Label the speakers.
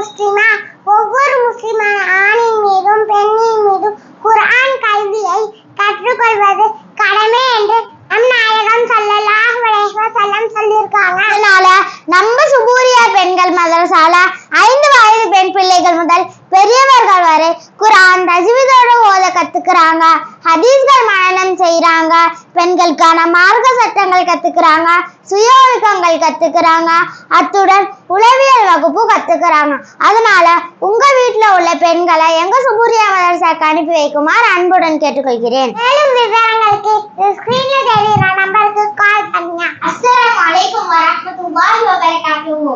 Speaker 1: முஸ்லிமா ஒவ்வொரு முஸ்லிமான ஆணின் மீதும் பெண்ணின் மீதும் குர்ஆன் கல்வியை கற்றுக்கொள்வது கடமை என்று நம் நாயகம் சல்லல்லாஹு அலைஹி வஸல்லம் சொல்லியிருக்காங்க. அதனால நம்ம சுபூரியா பெண்கள் மதரசால ஐந்து வயது பெண் பிள்ளைகள் முதல் பெரியவர்கள் வரை குரான் தஜ்வீதோடு ஓத கத்துக்கிறாங்க ஹதீஸ்கள் மனநம் செய்யறாங்க பெண்களுக்கான மார்க்க சட்ட சட்டங்கள் கத்துக்கிறாங்க சுய ஒழுக்கங்கள் கத்துக்கிறாங்க அத்துடன் உளவியல் வகுப்பு கத்துக்கிறாங்க. அதனால உங்க வீட்ல உள்ள பெண்களை எங்க சுபூரியா மதரசாக்கு அனுப்பி வைக்குமாறு அன்புடன் கேட்டுக்கொள்கிறேன். மேலும் விவரங்களுக்கு ஸ்கிரீன்ல தெரியுற நம்பருக்கு கால் பண்ணுங்க. அஸ்ஸலாமு அலைக்கும் வரஹ்மத்துல்லாஹி வபரகாத்துஹு